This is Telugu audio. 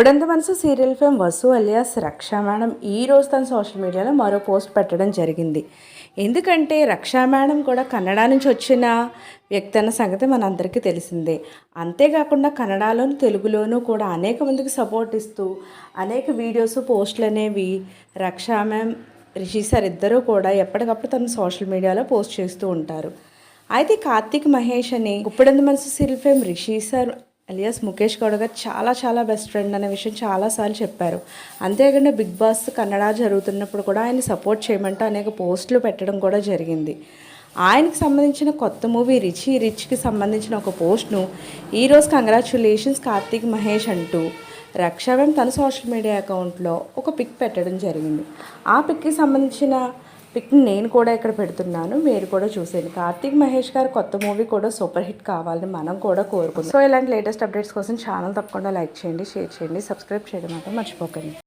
ఇప్పుడంత మనసు? Serial fame Vasu alias Raksha madam ఈ రోజు తన సోషల్ మీడియాలో మరో పోస్ట్ పెట్టడం జరిగింది. ఎందుకంటే రక్షా మేడం కూడా కన్నడ నుంచి వచ్చిన వ్యక్తి అన్న సంగతి మనందరికీ తెలిసిందే. అంతేకాకుండా కన్నడలోను తెలుగులోనూ కూడా అనేక మందికి సపోర్ట్ ఇస్తూ అనేక వీడియోస్ పోస్టులు అనేవి రక్షా మ్యామ్ రిషి సార్ ఇద్దరూ కూడా ఎప్పటికప్పుడు తన సోషల్ మీడియాలో పోస్ట్ చేస్తూ ఉంటారు. అయితే కార్తీక్ మహేష్ అని Guppedantha Manasu? Serial fame Rishi sir alias Mukesh Goud garu చాలా చాలా బెస్ట్ ఫ్రెండ్ అనే విషయం చాలాసార్లు చెప్పారు. అంతేకాకుండా బిగ్ బాస్ కన్నడ జరుగుతున్నప్పుడు కూడా ఆయన సపోర్ట్ చేయమంటూ అనేక పోస్టులు పెట్టడం కూడా జరిగింది. ఆయనకు సంబంధించిన కొత్త మూవీ రిచ్ ఈ రిచ్కి సంబంధించిన ఒక పోస్ట్ను ఈరోజు కంగ్రాచులేషన్స్ కార్తీక్ మహేష్ అంటూ రక్షావేం తన సోషల్ మీడియా అకౌంట్లో ఒక పిక్ పెట్టడం జరిగింది. ఆ పిక్కి సంబంధించిన పిక్ని నేను కూడా ఇక్కడ పెడుతున్నాను మీరు కూడా చూసేయండి. కార్తీక్ మహేష్ గారు కొత్త మూవీ కూడా సూపర్ హిట్ కావాలని మనం కూడా కోరుకుందాం సో ఇలాంటి లేటెస్ట్ అప్డేట్స్ కోసం ఛానల్ తప్పకుండా లైక్ చేయండి షేర్ చేయండి సబ్స్క్రైబ్ చేయడం మాత్రం మర్చిపోకండి.